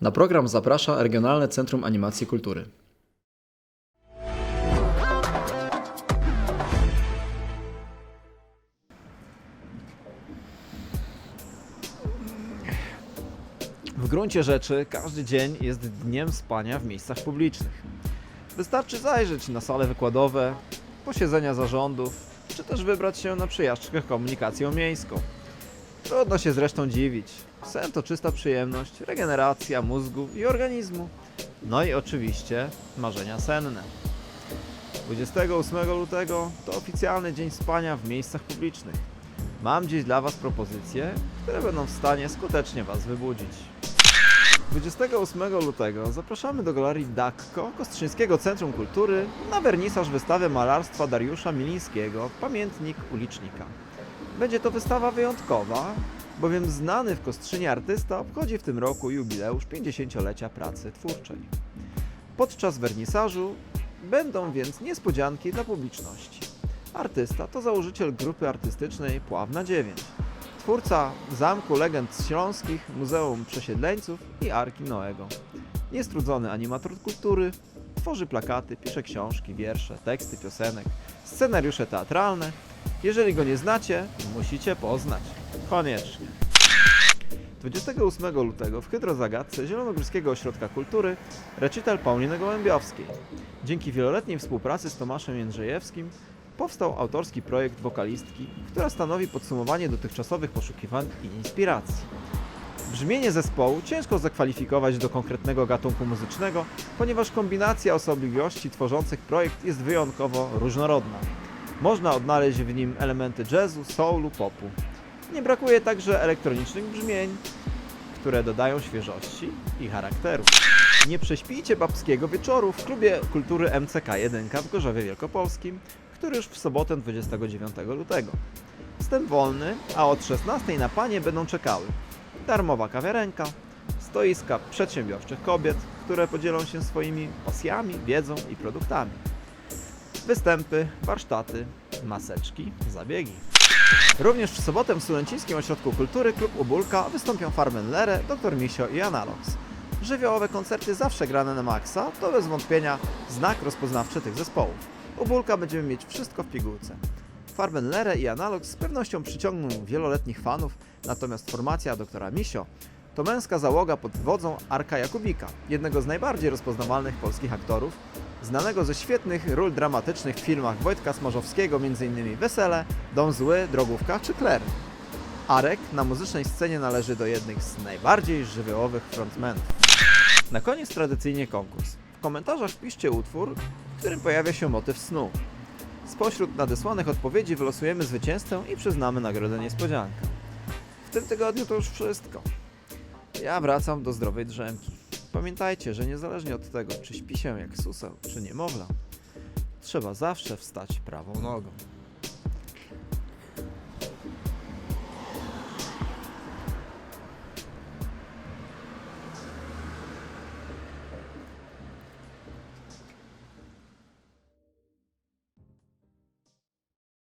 Na program zaprasza Regionalne Centrum Animacji Kultury. W gruncie rzeczy każdy dzień jest dniem spania w miejscach publicznych. Wystarczy zajrzeć na sale wykładowe, posiedzenia zarządów, czy też wybrać się na przejażdżkę komunikacją miejską. Trudno się zresztą dziwić. Sen to czysta przyjemność, regeneracja mózgu i organizmu. No i oczywiście marzenia senne. 28 lutego to oficjalny dzień spania w miejscach publicznych. Mam dziś dla Was propozycje, które będą w stanie skutecznie Was wybudzić. 28 lutego zapraszamy do Galerii Dakko Kostrzyńskiego Centrum Kultury na wernisaż wystawy malarstwa Dariusza Milińskiego Pamiętnik Ulicznika. Będzie to wystawa wyjątkowa, bowiem znany w Kostrzynie artysta obchodzi w tym roku jubileusz 50-lecia pracy twórczej. Podczas wernisażu będą więc niespodzianki dla publiczności. Artysta to założyciel grupy artystycznej Pławna 9 twórca Zamku Legend Śląskich, Muzeum Przesiedleńców i Arki Noego. Niestrudzony animator kultury, tworzy plakaty, pisze książki, wiersze, teksty piosenek, scenariusze teatralne. Jeżeli go nie znacie, musicie poznać. Koniecznie. 28 lutego w Hydrozagadce Zielonogórskiego Ośrodka Kultury recital Pauliny Gołębiowskiej. Dzięki wieloletniej współpracy z Tomaszem Jędrzejewskim powstał autorski projekt wokalistki, która stanowi podsumowanie dotychczasowych poszukiwań i inspiracji. Brzmienie zespołu ciężko zakwalifikować do konkretnego gatunku muzycznego, ponieważ kombinacja osobliwości tworzących projekt jest wyjątkowo różnorodna. Można odnaleźć w nim elementy jazzu, soulu, popu. Nie brakuje także elektronicznych brzmień, które dodają świeżości i charakteru. Nie prześpijcie babskiego wieczoru w klubie kultury MCK1 w Gorzowie Wielkopolskim, który już w sobotę 29 lutego. Wstęp wolny, a od 16 na panie będą czekały darmowa kawiarenka, stoiska przedsiębiorczych kobiet, które podzielą się swoimi pasjami, wiedzą i produktami. Występy, warsztaty, maseczki, zabiegi. Również w sobotę w Studenckim Ośrodku Kultury klub Ubulka wystąpią Farmenlere, Dr Misio i Analogs. Żywiołowe koncerty zawsze grane na maksa to bez wątpienia znak rozpoznawczy tych zespołów. Ubulka będziemy mieć wszystko w pigułce. Farbenlere i Analog z pewnością przyciągną wieloletnich fanów, natomiast formacja doktora Misio to męska załoga pod wodzą Arka Jakubika, jednego z najbardziej rozpoznawalnych polskich aktorów, znanego ze świetnych ról dramatycznych w filmach Wojtka Smarzowskiego, m.in. Wesele, Dom Zły, Drogówka czy Kler. Arek na muzycznej scenie należy do jednych z najbardziej żywiołowych frontmenów. Na koniec tradycyjnie konkurs. W komentarzach wpiszcie utwór, w którym pojawia się motyw snu. Spośród nadesłanych odpowiedzi wylosujemy zwycięzcę i przyznamy nagrodę niespodziankę. W tym tygodniu to już wszystko. Ja wracam do zdrowej drzemki. Pamiętajcie, że niezależnie od tego, czy śpi się jak suseł, czy niemowlę, trzeba zawsze wstać prawą nogą.